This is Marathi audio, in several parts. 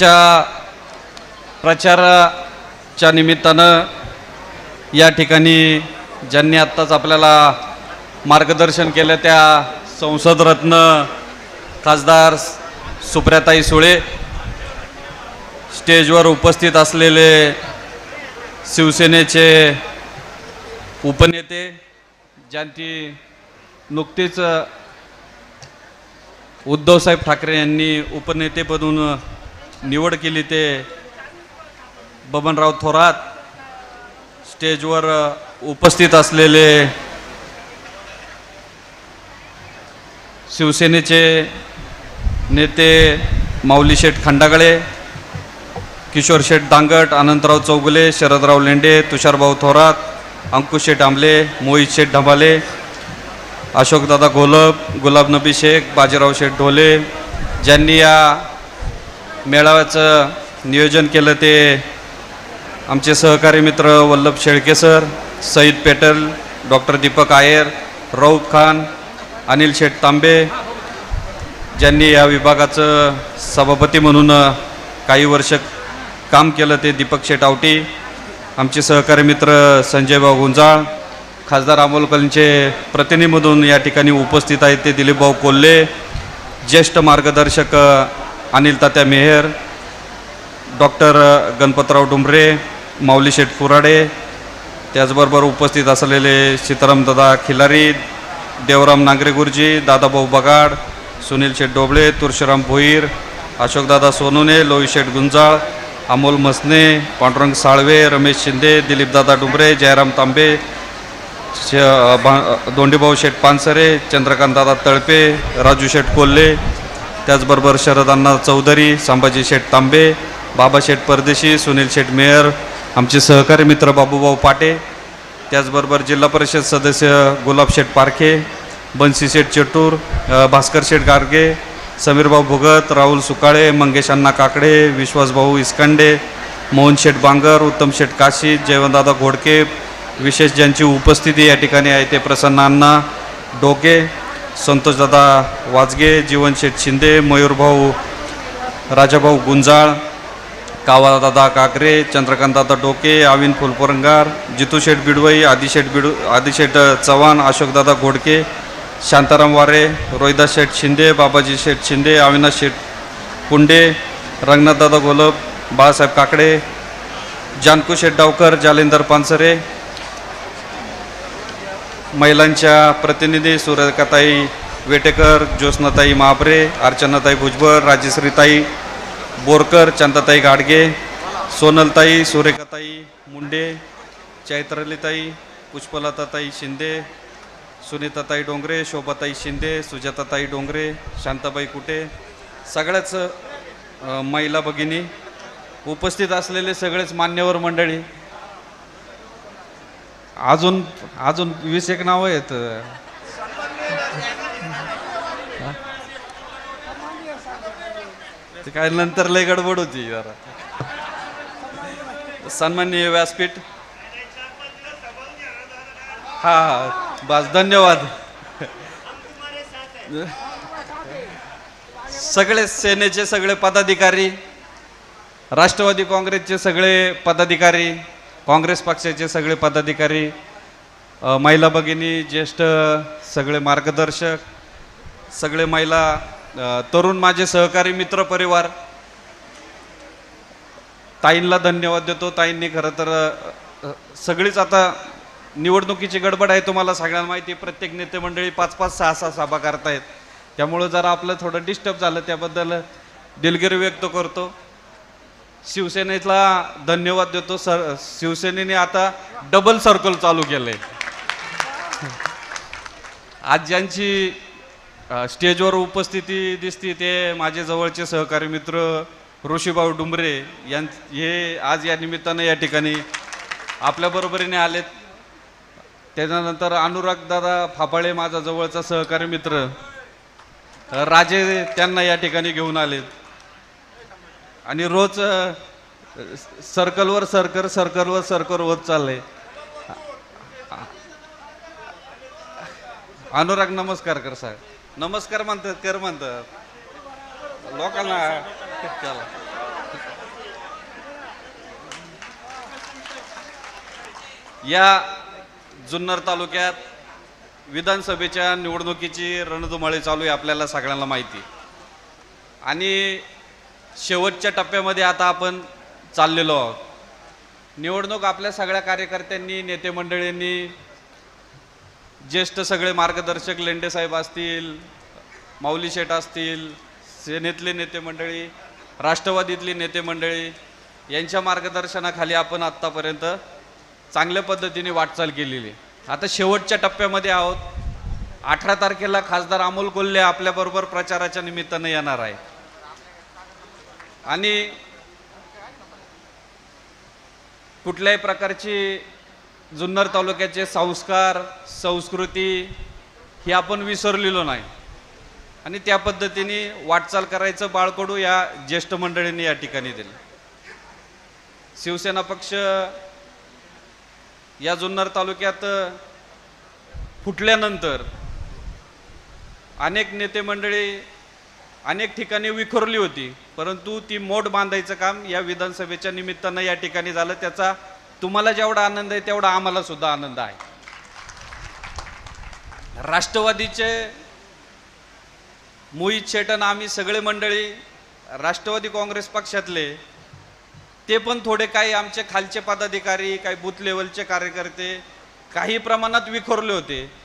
च्या प्रचाराच्या निमित्तानं या ठिकाणी ज्यांनी आत्ताच आपल्याला मार्गदर्शन केलं त्या संसदरत्न खासदार सुप्रियाताई सुळे स्टेजवर उपस्थित असलेले शिवसेनेचे उपनेते ज्यांची नुकतीच उद्धवसाहेब ठाकरे यांनी उपनेतेपदून निवड केली ते बबनराव थोरात. स्टेजवर उपस्थित असलेले शिवसेनेचे नेते माऊली शेठ खंडागळे किशोर शेठ दांगट अनंतराव चौगुले शरदराव लेंडे तुषारभाऊ थोरात अंकुश शेठ आंबले मोहित शेठ ढबाले अशोकदादा गोलब गुलाब नबी शेख बाजीराव शेठ ढोले ज्यांनी या मेळाव्याचं नियोजन केलं ते आमचे सहकारी मित्र वल्लभ शेळके सर सईद पेटल डॉक्टर दीपक आयर रऊफ खान अनिल शेठ तांबे ज्यांनी या विभागाचं सभापती म्हणून काही वर्ष काम केलं ते दीपक शेठ आवटी आमचे सहकारी मित्र संजयभाऊ गुंजाळ खासदार अमोल कलंचे प्रतिनिधीमधून या ठिकाणी उपस्थित आहेत ते दिलीपभाऊ कोल्हे ज्येष्ठ मार्गदर्शक अनिल तात्या मेहर डॉक्टर गणपतराव डुंबरे माऊली शेठ फुराडे त्याचबरोबर उपस्थित असलेले सीतारामदादा खिलारी देवराम नांगरे गुरुजी दादाभाऊ बगाड सुनील शेठ डोबळे तुळशीराम भोईर अशोकदादा सोनुने लोई शेठ गुंजाळ अमोल मसने पांडुरंग साळवे रमेश शिंदे दिलीपदादा डुंबरे जयराम तांबे श भा- दोंडीभाऊ शेठ पानसरे चंद्रकांतदादा तळपे राजू शेठ कोल्हे त्याचबरोबर शरदांना चौधरी संभाजी शेठ तांबे बाबा शेठ परदेशी सुनील शेठ मेयर आमचे सहकारी मित्र बाबूभाऊ पाटे त्याचबरोबर जिल्हा परिषद सदस्य गुलाब शेठ पारखे बन्सी शेठ चेटूर भास्कर शेठ गारगे समीरभाऊ भुगत राहुल सुकाळे मंगेश अण्णा काकडे विश्वासभाऊ इस्कंडे मोहन शेठ बांगर उत्तम शेठ काशी जयवंतदादा घोडके विशेष ज्यांची उपस्थिती या ठिकाणी आहे ते प्रसन्न अण्णा डोके संतोषदादा वाजगे जीवनशेठ शिंदे मयूरभाऊ राजाभाऊ गुंजाळ कावादादा काकरे चंद्रकांतदादा डोके आविन फुलपुरंगार जितू शेठ बिडवई आदिशेठ बिडू आदिशेठ चव्हाण अशोकदादा घोडके शांताराम वारे रोहिदास शेठ शिंदे बाबाजी शेठ शिंदे अविनाश शेठ कुंडे रंगनाथदादा गोलब बाळासाहेब काकडे जानकू शेठ डावकर जालिंदर पानसरे महिलांच्या प्रतिनिधी सुरेखाताई वेटेकर ज्योत्स्नाताई महाबरे अर्चनाताई भुजबळ राजश्रीताई बोरकर चंदाताई गाडगे सोनलताई सुरेखाताई मुंडे चैत्रलीताई पुष्पलताताई शिंदे सुनीताताई डोंगरे शोभाताई शिंदे सुजाताताई डोंगरे शांताबाई कुटे सगळ्याच महिला भगिनी उपस्थित असलेले सगळेच मान्यवर मंडळी अजून अजून वीस एक नावं आहेत. ते काय नंतर लय गडबड होती जरा. सन्माननीय व्यासपीठ. हा हा बस धन्यवाद. सगळे सेनेचे सगळे पदाधिकारी राष्ट्रवादी काँग्रेसचे सगळे पदाधिकारी काँग्रेस पक्षाचे सगळे पदाधिकारी महिला भगिनी ज्येष्ठ सगळे मार्गदर्शक सगळे महिला तरुण माझे सहकारी मित्र परिवार. ताईंना धन्यवाद देतो. ताईंनी खरं तर सगळीच आता निवडणुकीची गडबड आहे तुम्हाला सगळ्यांना माहिती प्रत्येक नेते मंडळी पाच पाच सहा सहा सभा करतायत. त्यामुळं जरा आपलं थोडं डिस्टर्ब झालं त्याबद्दल दिलगिरी व्यक्त करतो. शिवसेनेला धन्यवाद देतो सर. शिवसेनेने आता डबल सर्कल चालू केलंय. आज ज्यांची स्टेजवर उपस्थिती दिसती ते माझे जवळचे सहकारी मित्र ऋषीभाऊ डुंबरे यां हे आज या निमित्तानं या ठिकाणी आपल्या बरोबरीने आलेत. त्याच्यानंतर अनुराग दादा फाफाळे माझा जवळचा सहकारी मित्र राजे त्यांना या ठिकाणी घेऊन आलेत. आणि रोज सर्कलवर सर्कल सर्कलवर सर्कल होत चाललंय. अनुराग नमस्कार कर साहेब. नमस्कार म्हणतात कर म्हणतात. लोकांना चला. या जुन्नर तालुक्यात विधानसभेच्या निवडणुकीची रणधुमाळी चालू आहे आपल्याला सगळ्यांना माहिती. आणि शेवटच्या टप्प्यामध्ये आता आपण चाललेलो आहोत. निवडणूक आपल्या सगळ्या कार्यकर्त्यांनी नेते मंडळींनी ज्येष्ठ सगळे मार्गदर्शक लेंडेसाहेब असतील माऊली शेठ असतील सेनेतले नेते मंडळी राष्ट्रवादीतली नेते मंडळी यांच्या मार्गदर्शनाखाली आपण आत्तापर्यंत चांगल्या पद्धतीने वाटचाल केलेली. आहे. आता शेवटच्या टप्प्यामध्ये आहोत. अठरा तारखेला खासदार अमोल कोल्हे आपल्याबरोबर प्रचाराच्या निमित्तानं येणार आहे. आणि कुठल्याही प्रकारची जुन्नर तालुक्याचे संस्कार संस्कृती ही आपण विसरलेलो नाही. आणि त्या पद्धतीने वाटचाल करायचं बाळकडू या ज्येष्ठ मंडळींनी या ठिकाणी दिलं. शिवसेना पक्ष या जुन्नर तालुक्यात फुटल्यानंतर अनेक नेते मंडळी अनेक ठिकाणी विखुरली होती. परंतु ती मोठ बांधायचं काम या विधानसभेच्या निमित्तानं या ठिकाणी झालं. त्याचा तुम्हाला जेवढा आनंद आहे तेवढा आम्हाला सुद्धा आनंद आहे. राष्ट्रवादीचे मोहित शेटन आम्ही सगळे मंडळी राष्ट्रवादी काँग्रेस पक्षातले ते पण थोडे काही आमचे खालचे पदाधिकारी काही बूथ लेवलचे कार्यकर्ते काही प्रमाणात विखुरले होते.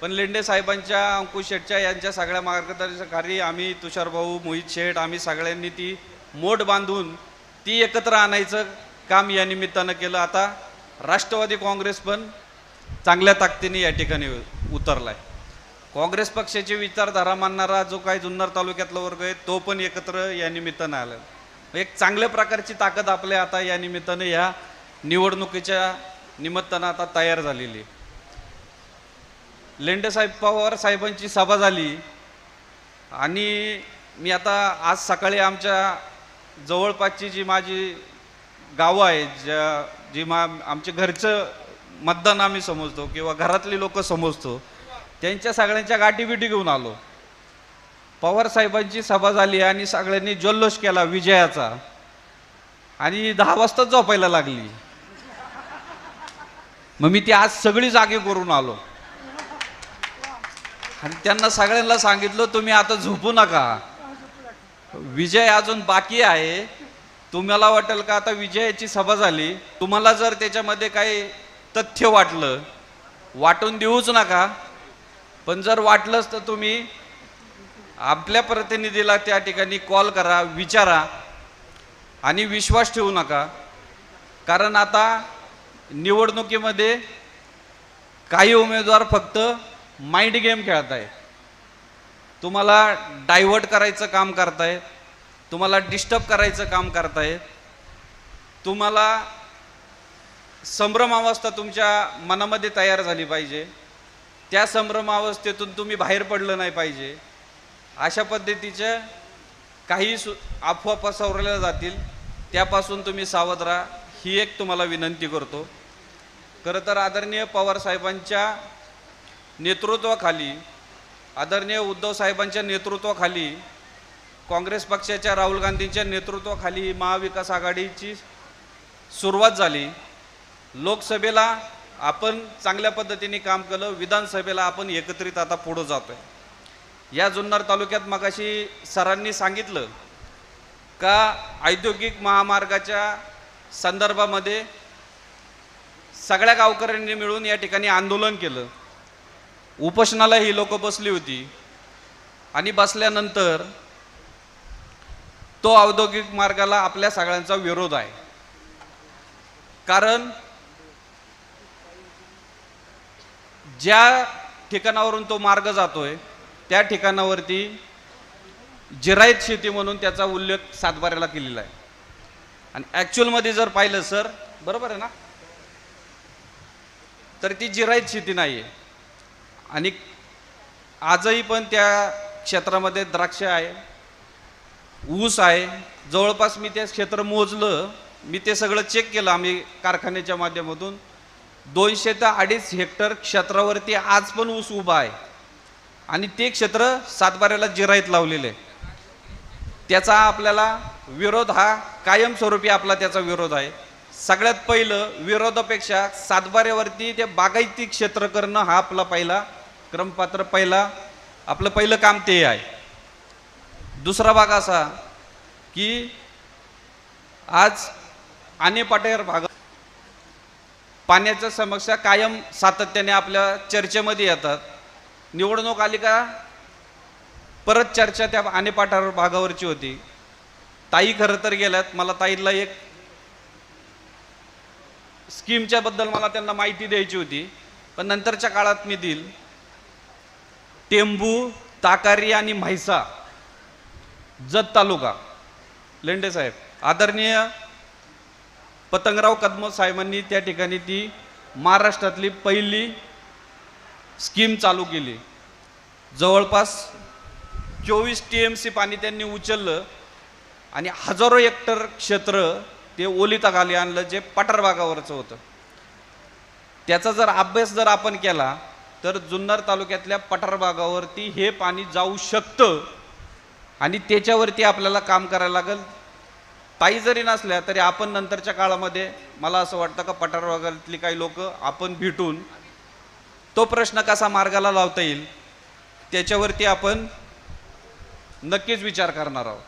पण लेंडे साहेबांच्या अंकुश शेठच्या यांच्या सगळ्या मार्गदर्शनाखाली आम्ही तुषारभाऊ मोहित शेठ आम्ही सगळ्यांनी ती मोठ बांधून ती एकत्र आणायचं काम या निमित्तानं केलं. आता राष्ट्रवादी काँग्रेस पण चांगल्या ताकदीने या ठिकाणी उतरलाय. काँग्रेस पक्षाची विचारधारा मानणारा जो काही जुन्नर तालुक्यातला वर्ग आहे तो पण एकत्र या निमित्तानं आला. एक चांगल्या प्रकारची ताकद आपल्या आता या निमित्तानं या निवडणुकीच्या निमित्तानं आता तयार झालेली आहे. लेंडेसाहेब पवार साहेबांची सभा झाली. आणि मी आता आज सकाळी आमच्या जवळपासची जी माझी गावं आहेत ज्या जी मा आमचे घरचं मतदान आम्ही समजतो किंवा घरातली लोक समजतो त्यांच्या सगळ्यांच्या गाठीबिटी घेऊन आलो. पवार साहेबांची सभा झाली आणि सगळ्यांनी जल्लोष केला विजयाचा. आणि दहा वाजता झोपायला लागली. मग मी ती आज सगळी जागे करून आलो. आणि त्यांना सगळ्यांना सांगितलं तुम्ही आता झोपू नका. विजय अजून बाकी आहे. तुम्हाला वाटेल का आता विजयाची सभा झाली? तुम्हाला जर त्याच्यामध्ये काही तथ्य वाटलं वाटून देऊच नका. पण जर वाटलंच तर तुम्ही आपल्या प्रतिनिधीला त्या ठिकाणी कॉल करा विचारा आणि विश्वास ठेवू नका. कारण आता निवडणुकीमध्ये काही उमेदवार फक्त माइंड गेम खेळत आहे तुम्हाला डायव्हर्ट करायचं काम करतायत तुम्हाला डिस्टर्ब करायचं काम करताय तुम्हाला संभ्रमावस्था तुमच्या मनामध्ये तयार झाली पाहिजे. त्या संभ्रमावस्थेतून तुम्ही बाहेर पडलं नाही पाहिजे. अशा पद्धतीच्या काही सु अफवा पसरवल्या जातील. त्यापासून तुम्ही सावध राहा. ही एक तुम्हाला विनंती करतो. खरं तर आदरणीय पवार साहेबांच्या नेतृत्वाखाली आदरणीय उद्धव साहेबांच्या नेतृत्वाखाली काँग्रेस पक्षाच्या राहुल गांधींच्या नेतृत्वाखाली महाविकास आघाडीची सुरुवात झाली. लोकसभेला आपण चांगल्या पद्धतीने काम केलं विधानसभेला आपण एकत्रित आता पुढं जातो आहे या जुन्नर तालुक्यात मगाशी सरांनी सांगितलं का औद्योगिक महामार्गाच्या संदर्भामध्ये सगळ्या गावकऱ्यांनी मिळून या ठिकाणी आंदोलन केलं. उपोषणाला ही लोक बसली होती. आणि बसल्यानंतर तो औद्योगिक मार्गाला आपल्या सगळ्यांचा विरोध आहे. कारण ज्या ठिकाणावरून तो मार्ग जातोय त्या ठिकाणावरती जिरायत शेती म्हणून त्याचा उल्लेख सातबाऱ्याला केलेला आहे. आणि ॲक्च्युअलमध्ये जर पाहिलं सर बरोबर आहे ना? तर ती जिरायत शेती नाही आहे आणि आजही पण त्या क्षेत्रामध्ये द्राक्ष आहे ऊस आहे. जवळपास मी ते क्षेत्र मोजलं मी ते सगळं चेक केलं आम्ही कारखान्याच्या माध्यमातून. दोनशे ते अडीच हेक्टर क्षेत्रावरती आज पण ऊस उभा आहे. आणि ते क्षेत्र सातबाऱ्याला जिराईत लावलेलं आहे. त्याचा आपल्याला विरोध हा कायमस्वरूपी आपला त्याचा विरोध आहे. सगळ्यात पहिलं विरोधापेक्षा सातबाऱ्यावरती ते बागायती क्षेत्र करणं हा आपला पहिला क्रमपात्र पहिला आपलं पहिलं काम ते आहे. दुसरा भाग असा की आज आने भागात भाग पाण्याच्या समस्या कायम सातत्याने आपल्या चर्चेमध्ये येतात. निवडणूक आली का परत चर्चा त्या आनेपाठार भागावरची होती. ताई खरं तर गेल्यात मला ताईला एक स्कीमच्या बद्दल मला त्यांना माहिती द्यायची होती पण नंतरच्या काळात मी देईल. टेंबू ताकारी आणि म्हैसा. जत तालुका. लेंडे साहेब आदरणीय पतंगराव कदम साहेबांनी त्या ठिकाणी ती महाराष्ट्रातली पहिली स्कीम चालू केली. जवळपास चोवीस टी एम सी पाणी त्यांनी उचललं आणि हजारो हेक्टर क्षेत्र ते ओलिताखाली आणलं जे पठार भागावरचं होतं. त्याचा जर अभ्यास जर आपण केला तर जुन्नर तालुक्यातल्या पठार भागावरती हे पाणी जाऊ शकतं. आणि त्याच्यावरती आपल्याला काम करायला लागेल. ताई जरी नसल्या तरी आपण नंतरच्या काळामध्ये मला असं वाटतं का पठार भागातली काही लोक आपण भेटून तो प्रश्न कसा मार्गाला लावता येईल त्याच्यावरती आपण नक्कीच विचार करणार आहोत.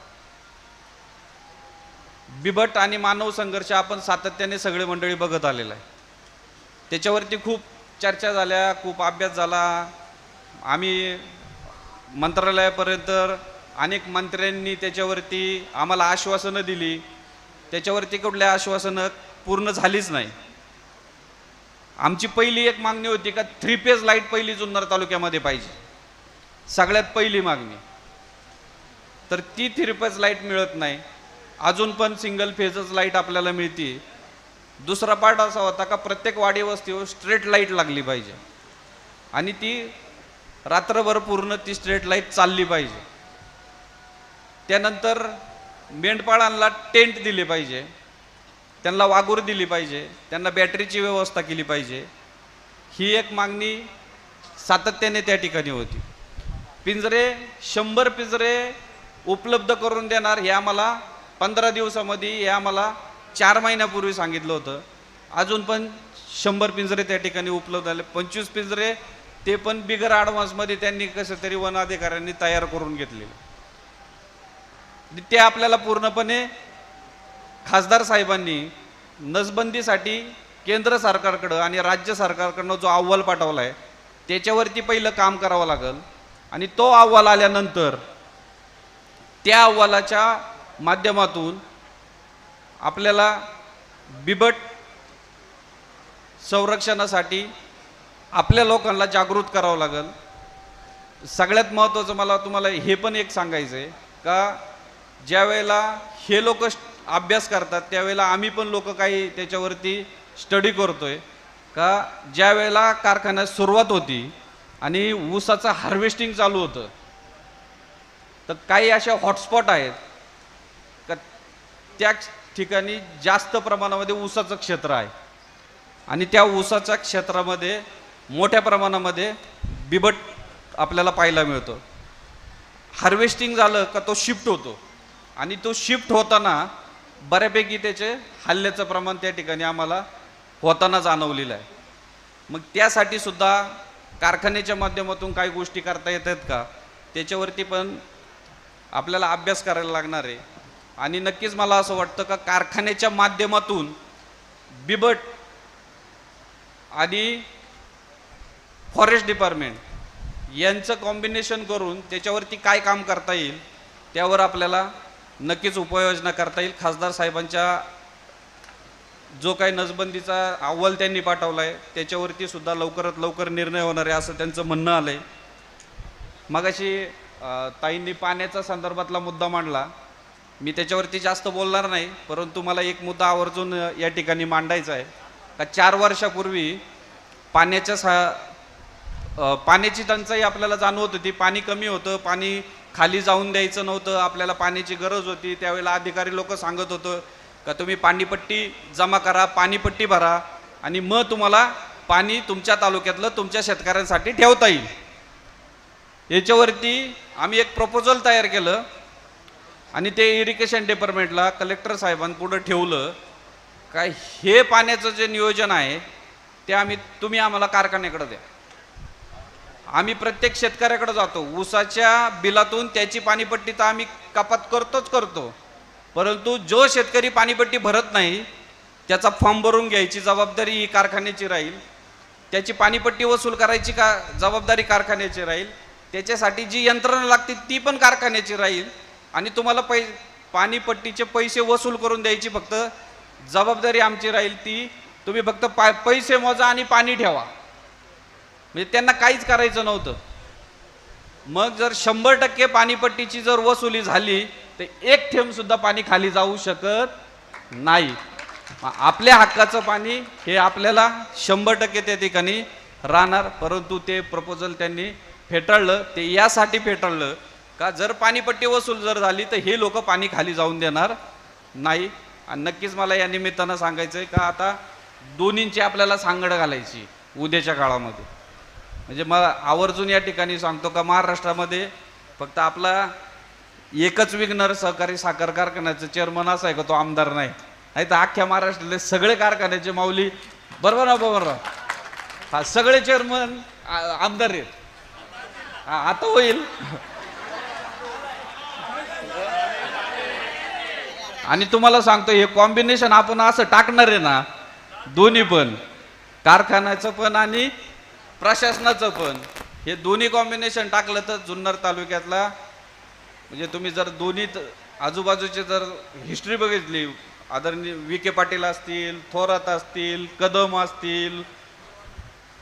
बिबट आणि मानव संघर्ष आपण सातत्याने सगळे मंडळी बघत आलेला आहे. त्याच्यावरती खूप चर्चा झाल्या खूप अभ्यास झाला. आम्ही मंत्रालयापर्यंत अनेक मंत्र्यांनी त्याच्यावरती आम्हाला आश्वासनं दिली. त्याच्यावरती कुठल्या आश्वासनं पूर्ण झालीच नाही. आमची पहिली एक मागणी होती का थ्री फेज लाइट पहिली जुन्नर तालुक्यामध्ये पाहिजे. सगळ्यात पहिली मागणी. तर ती थ्री पेज लाइट मिळत नाही. अजून पण सिंगल फेजच लाइट आपल्याला मिळते दुसरा पार्ट असा होता का प्रत्येक वाडी वस्तीवर स्ट्रेट लाइट लागली पाहिजे. आणि ती रात्रभर पूर्ण ती स्ट्रेट लाइट चालली पाहिजे. त्यानंतर मेंढपाळांना टेंट दिले पाहिजे. त्यांना वागूर दिली पाहिजे. त्यांना बॅटरीची व्यवस्था केली पाहिजे. ही एक मागणी सातत्याने त्या ठिकाणी होती. पिंजरे शंभर पिंजरे उपलब्ध करून देणार हे आम्हाला पंधरा दिवसामध्ये हे आम्हाला चार महिन्यापूर्वी सांगितलं होतं. अजून पण शंभर पिंजरे त्या ठिकाणी उपलब्ध झाले. पंचवीस पिंजरे ते पण बिगर ॲडव्हान्समध्ये त्यांनी कसं तरी वन अधिकाऱ्यांनी तयार करून घेतलेले ते आपल्याला पूर्णपणे खासदार साहेबांनी नसबंदीसाठी केंद्र सरकारकडं आणि राज्य सरकारकडनं जो अहवाल पाठवला आहे त्याच्यावरती पहिलं काम करावं लागेल. आणि तो अहवाल आल्यानंतर त्या अहवालाच्या माध्यमातून आपल्याला बिबट संरक्षणासाठी आपल्या लोकांना जागृत करावं लागेल. सगळ्यात महत्त्वाचं मला तुम्हाला हे पण एक सांगायचं आहे का ज्या वेळेला हे लोक अभ्यास करतात त्यावेळेला आम्ही पण लोक काही त्याच्यावरती स्टडी करतोय. का ज्या वेळेला कारखान्यात सुरुवात होती आणि ऊसाचं हार्वेस्टिंग चालू होतं तर काही अशा हॉटस्पॉट आहेत. का त्या ठिकाणी जास्त प्रमाणामध्ये ऊसाचं क्षेत्र आहे. आणि त्या ऊसाच्या क्षेत्रामध्ये मोठ्या प्रमाणामध्ये बिबट आपल्याला पाहायला मिळतो. हार्वेस्टिंग झालं का तो शिफ्ट होतो. आणि तो शिफ्ट होताना बऱ्यापैकी त्याचे हल्ल्याचं प्रमाण त्या ठिकाणी आम्हाला होताना जाणवलेलं आहे. मग त्यासाठी सुद्धा कारखान्याच्या माध्यमातून काही गोष्टी करता येतात का? त्याच्यावरती पण आपल्याला अभ्यास करायला लागणार आहे. आणि नक्कीच मला असं वाटतं का कारखान्याच्या माध्यमातून बिबट आणि फॉरेस्ट डिपार्टमेंट यांचं कॉम्बिनेशन करून त्याच्यावरती काय काम करता येईल त्यावर आपल्याला नक्कीच उपाययोजना करता येईल. खासदार साहेबांच्या जो काही नसबंदीचा अहवाल त्यांनी पाठवला आहे त्याच्यावरती सुद्धा लवकरात लवकर निर्णय होणार आहे असं त्यांचं म्हणणं आलं आहे मगाशी ताईंनी पाण्याचा संदर्भातला मुद्दा मांडला. मी त्याच्यावरती जास्त बोलणार नाही परंतु मला एक मुद्दा आवर्जून या ठिकाणी मांडायचा आहे. का चार वर्षापूर्वी पाण्याच्या सा पाण्याची टंचाई आपल्याला जाणवत होती. पाणी कमी होतं पाणी खाली जाऊन द्यायचं नव्हतं आपल्याला पाण्याची गरज होती. त्यावेळेला अधिकारी लोक सांगत होतं का तुम्ही पाणीपट्टी जमा करा पाणीपट्टी भरा आणि मग तुम्हाला पाणी तुमच्या तालुक्यातलं तुमच्या शेतकऱ्यांसाठी ठेवता येईल. याच्यावरती आम्ही एक प्रपोजल तयार केलं. आणि ते इरिगेशन डिपार्टमेंटला कलेक्टर साहेबांपुढं ठेवलं. काय हे पाण्याचं जे नियोजन आहे ते आम्ही तुम्ही आम्हाला कारखान्याकडे द्या. आम्ही प्रत्येक शेतकऱ्याकडे जातो. ऊसाच्या बिलातून त्याची पाणीपट्टी तर आम्ही कपात करतोच करतो. परंतु जो शेतकरी पाणीपट्टी भरत नाही त्याचा फॉर्म भरून घ्यायची जबाबदारी ही कारखान्याची राहील. त्याची पाणीपट्टी वसूल करायची का जबाबदारी कारखान्याची राहील. त्याच्यासाठी जी यंत्रणा लागते ती पण कारखान्याची राहील. आणि तुम्हाला पै पाणीपट्टीचे पैसे वसूल करून द्यायची फक्त जबाबदारी आमची राहील ती तुम्ही फक्त पा पैसे मोजा आणि पाणी ठेवा. म्हणजे त्यांना काहीच करायचं नव्हतं. मग जर शंभर टक्के पाणीपट्टीची जर वसुली झाली तर एक थेंबसुद्धा पाणी खाली जाऊ शकत नाही. मग आपल्या हक्काचं पाणी हे आपल्याला शंभर टक्के त्या ठिकाणी राहणार परंतु ते प्रपोजल त्यांनी फेटाळलं. ते यासाठी फेटाळलं का जर पाणीपट्टी वसूल जर झाली तर हे लोक पाणी खाली जाऊन देणार नाही. आणि नक्कीच मला या निमित्तानं सांगायचं आहे का आता दोन्हींची आपल्याला सांगड घालायची उद्याच्या काळामध्ये. म्हणजे मला आवर्जून या ठिकाणी सांगतो का महाराष्ट्रामध्ये फक्त आपला एकच विघ्नर सहकारी साखर कारखान्याचं चेअरमन असा आहे का तो आमदार नाही. नाही तर अख्ख्या महाराष्ट्रातले सगळे कारखान्याचे माऊली बरोबर ना बरोबर? ना? हा सगळे चेअरमन आमदार आहेत. हा, आता होईल. आणि तुम्हाला सांगतो हे कॉम्बिनेशन आपण असं टाकणार आहे ना दोन्ही पण कारखान्याचं पण आणि प्रशासनाचं पण. हे दोन्ही कॉम्बिनेशन टाकलं तर जुन्नर तालुक्यातला म्हणजे तुम्ही जर दोन्ही आजूबाजूची आजूबाजूचे जर हिस्ट्री बघितली आदरणीय विखे पाटील असतील थोरात असतील कदम असतील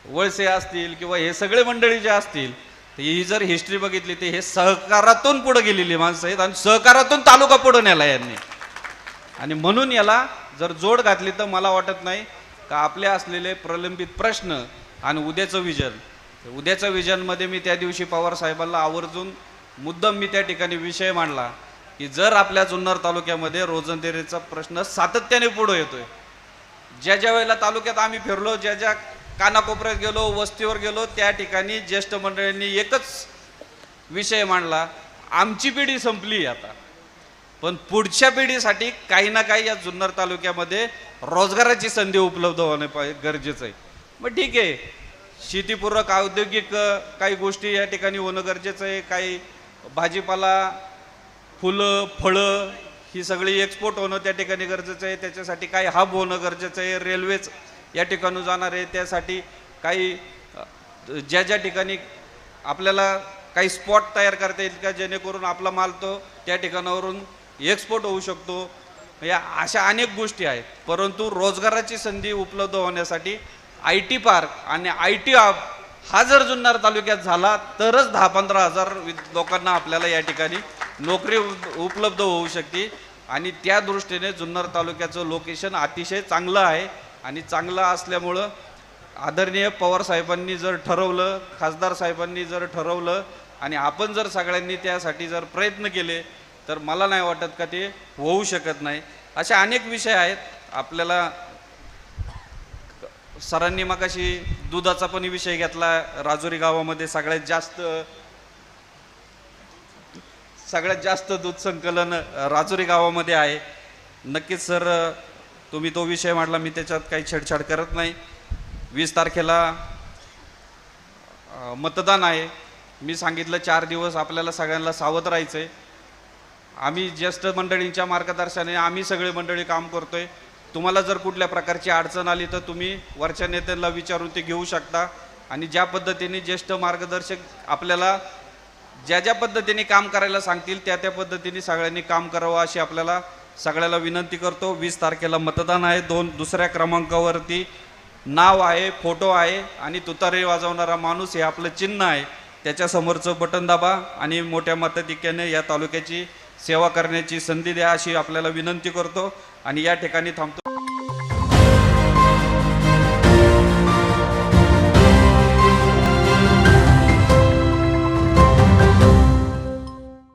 वळसे असतील किंवा हे सगळे मंडळी जे असतील तर ही जर हिस्ट्री बघितली तर हे सहकारातून पुढे गेलेली माणसं आहेत आणि सहकारातून तालुका पुढे नेला यांनी. आणि म्हणून याला जर जोड घातली तर मला वाटत नाही का आपले असलेले प्रलंबित प्रश्न आणि उद्याचं विजन उद्याचं विजनमध्ये मी त्या दिवशी पवार साहेबांना आवर्जून मुद्दम मी त्या ठिकाणी विषय मांडला की जर आपल्या जुन्नर तालुक्यामध्ये रोजंदेरीचा प्रश्न सातत्याने पुढं येतोय. ज्या ज्या वेळेला तालुक्यात आम्ही फिरलो ज्या ज्या कानाकोपऱ्यात गेलो वस्तीवर गेलो त्या ठिकाणी ज्येष्ठ मंडळींनी एकच विषय मांडला. आमची पिढी संपली आता. पण पुढच्या पिढीसाठी काही ना काही या जुन्नर तालुक्यामध्ये रोजगाराची संधी उपलब्ध होणे पाहिजे गरजेचं आहे. मग ठीक आहे. शेतीपूरक औद्योगिक काही गोष्टी या ठिकाणी होणं गरजेचं आहे. काही भाजीपाला फुलं फळं ही सगळी एक्सपोर्ट होणं त्या ठिकाणी गरजेचं आहे. त्याच्यासाठी काही हब होणं गरजेचं आहे. रेल्वेच या ठिकाणी जाणार आहे. त्यासाठी काही ज्या ज्या ठिकाणी आपल्याला काही स्पॉट तयार करता येईल का? जेणेकरून आपला माल तो त्या ठिकाणावरून एक्सपोर्ट होऊ शकतो. या अशा अनेक गोष्टी आहेत. परंतु रोजगाराची संधी उपलब्ध होण्यासाठी आय टी पार्क आणि आय टी हब हा जर जुन्नर तालुक्यात झाला तरच दहा पंधरा हजार लोकांना आपल्याला या ठिकाणी नोकरी उपलब्ध होऊ शकते. आणि त्या दृष्टीने जुन्नर तालुक्याचं लोकेशन अतिशय चांगलं आहे. आणि चांगलं असल्यामुळं आदरणीय पवार साहेबांनी जर ठरवलं खासदार साहेबांनी जर ठरवलं आणि आपण जर सगळ्यांनी त्यासाठी जर प्रयत्न केले तर मला नाही वाटत का ते होऊ शकत नाही. असे अनेक विषय आहेत. आपल्याला सरांनी मगाशी दुधाचा पण विषय घेतला. राजुरी गावामध्ये सगळ्यात जास्त सगळ्यात जास्त दूध संकलन राजुरी गावामध्ये आहे. नक्कीच सर तुम्ही तो विषय मांडला. मी त्याच्यात काही छेडछाड करत नाही. वीस तारखेला मतदान आहे. मी सांगितलं चार दिवस आपल्याला सगळ्यांना सावध राहायचं आहे आम्ही ज्येष्ठ मंडळींच्या मार्गदर्शनाने आम्ही सगळे मंडळी काम करतोय. तुम्हाला जर कुठल्या प्रकारची अडचण आली तर तुम्ही वरच्या नेत्यांना विचारून ते घेऊ शकता. आणि ज्या पद्धतीने ज्येष्ठ मार्गदर्शक आपल्याला ज्या ज्या पद्धतीने काम करायला सांगतील त्या त्या पद्धतीने सगळ्यांनी काम करावं अशी आपल्याला सगळ्याला विनंती करतो. वीस तारखेला मतदान आहे. दोन दुसऱ्या क्रमांकावरती नाव आहे फोटो आहे आणि तुतारे वाजवणारा माणूस हे आपलं चिन्ह आहे. त्याच्यासमोरचं बटन दाबा आणि मोठ्या मताधिक्याने या तालुक्याची सेवा करण्याची संधी द्या अशी आपल्याला विनंती करतो आणि या ठिकाणी थांबतो.